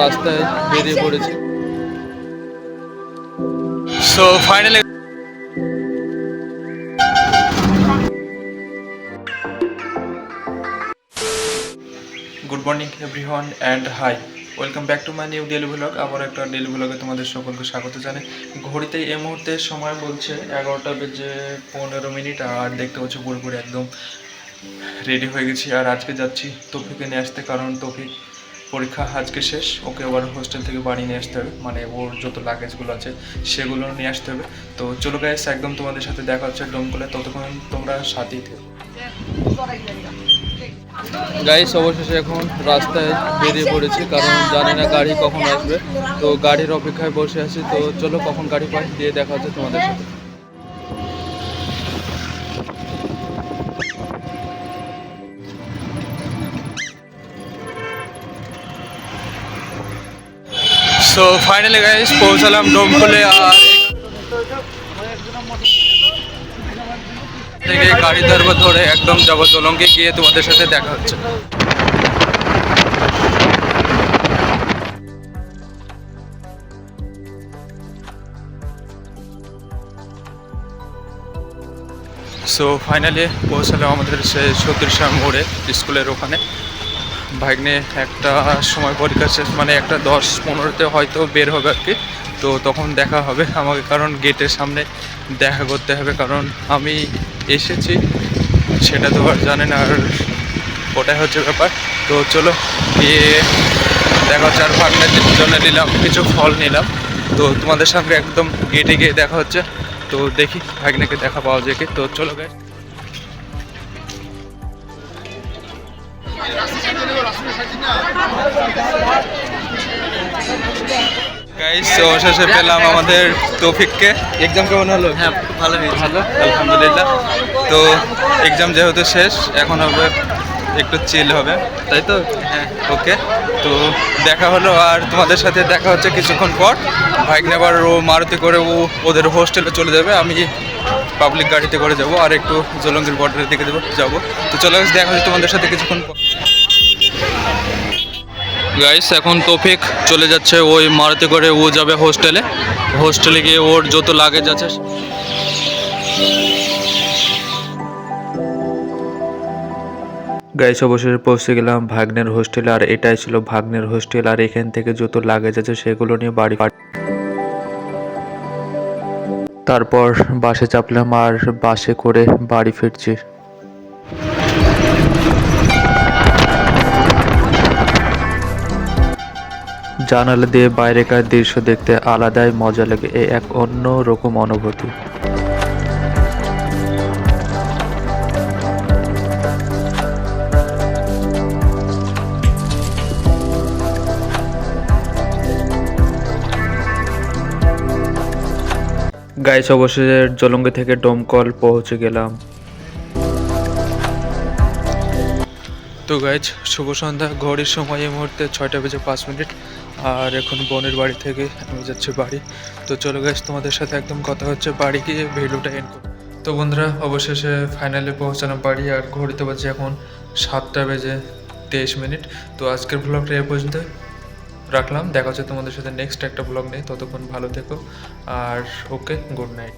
রাস্তায় বেরিয়ে পড়েছি। So finally good morning everyone and hi welcome back to my new daily blog আবার একটা ডেলি ব্লগে তোমাদের সকলকে স্বাগত জানাই। ঘড়িতে এই মুহূর্তে সময় বলছে এগারোটা বেজে পনেরো মিনিট, আর দেখতে পাচ্ছি পুরোপুরি একদম রেডি হয়ে গেছি। আর আজকে যাচ্ছি তফিকে নিয়ে আসতে, কারণ তফিক পরীক্ষা আজকে শেষ, ওকে আবার হোস্টেল থেকে বাড়ি নিয়ে আসতে হবে। মানে ওর যত লাগেজগুলো আছে, সেগুলো নিয়ে আসতে হবে। তো চলো গাইস একদম তোমাদের সাথে দেখা হচ্ছে ডোমকলে। ততক্ষণ তোমরা সাথেই থেকো। গাইস অবশেষে এখন রাস্তায় বেরিয়ে পড়েছি, কারণ জানি না গাড়ি কখন আসবে। তো গাড়ির অপেক্ষায় বসে আছি, তো চলো কখন গাড়ি পাই, দিয়ে দেখা হচ্ছে তোমাদের সাথে। সো ফাইনালি গাইস পৌঁছালাম ডোমকলে আর থেকে গাড়ি ধরবো ধরে একদম যাব জলঙ্গে, গিয়ে তোমাদের সাথে দেখা হচ্ছে। সো ফাইনালি পৌঁছালাম আমাদের সে সতীর্ষা মোড়ে, স্কুলের ওখানে। নিয়ে একটা সময় পরীক্ষা শেষ মানে একটা দশ পনেরোতে হয়তো বের হবে আর কি। তো তখন দেখা হবে আমাকে, কারণ গেটের সামনে দেখা করতে হবে, কারণ আমি এসেছি, সেটা তো আর জানেন আর ওটাই হচ্ছে ব্যাপার। তো চলো, গিয়ে দেখা হচ্ছে আর ভাগনের জন্য নিলাম, কিছু ফল নিলাম। তো তোমাদের সঙ্গে একদম গেটে গিয়ে দেখা হচ্ছে। তো দেখি ভাগ্নেকে দেখা পাওয়া যায় কি। তো চলো গাই অবশেষে পেলাম আমাদের তৌফিককে। এক্সাম কেমন হলো? হ্যাঁ ভালো ভালো? আলহামদুলিল্লাহ। তো এক্সাম যেহেতু শেষ এখন হবে একটু চিল হবে। তাই তো? হ্যাঁ। ওকে তো দেখা হলো আর তোমাদের সাথে দেখা হচ্ছে কিছুক্ষণ পর। বাইক নেবার ও মারুতি করে ও ওদের হোস্টেলে চলে যাবে। আমি পাবলিক গাড়িতে করে যাব। আর একটু জলঙ্গির বর্ডারের দিকে দেবো যাব। তো চলো দেখা হচ্ছে তোমাদের সাথে কিছুক্ষণ পর। গাইস এখন তৌফিক চলে যাচ্ছে, ওই মারুতি করে ও যাবে হোস্টেলে হোস্টেলে গিয়ে ওর যত লাগেজ আছে গাইস অবশেষে পৌঁছে গেলাম ভাগ্নের হোস্টেল আর এটাই ছিল ভাগ্নের হোস্টেল আর এখান থেকে যত লাগেজ আছে সেগুলো নিয়ে বাড়ি তারপর বাসে চাপলাম আর বাসে করে বাড়ি ফিরছি। জানালা দিয়ে বাইরেকার দৃশ্য দেখতে আলাদাই মজা লাগে, এ এক অন্য রকম অনুভূতি। গাইস, অবশেষে জলঙ্গি থেকে ডোমকল পৌঁছে গেলাম। তো গাইজ শুভ সন্ধ্যা। ঘড়ির সময় এই মুহূর্তে ছয়টা বেজে পাঁচ মিনিট। আর এখন বোনের বাড়ি থেকে আমি যাচ্ছি বাড়ি। তো চলো গাইজ তোমাদের সাথে একদম কথা হচ্ছে বাড়ি গিয়ে ভিডিওটা এন্ড করো। তো বন্ধুরা, অবশেষে ফাইনালে পৌঁছালাম বাড়ি আর ঘড়িতে বাজে এখন সাতটা বেজে তেইশ মিনিট। তো আজকের ব্লগটা এ পর্যন্ত রাখলাম। দেখা হচ্ছে তোমাদের সাথে নেক্সট একটা ব্লগ নেই ততক্ষণ ভালো থেকো আর ওকে গুড নাইট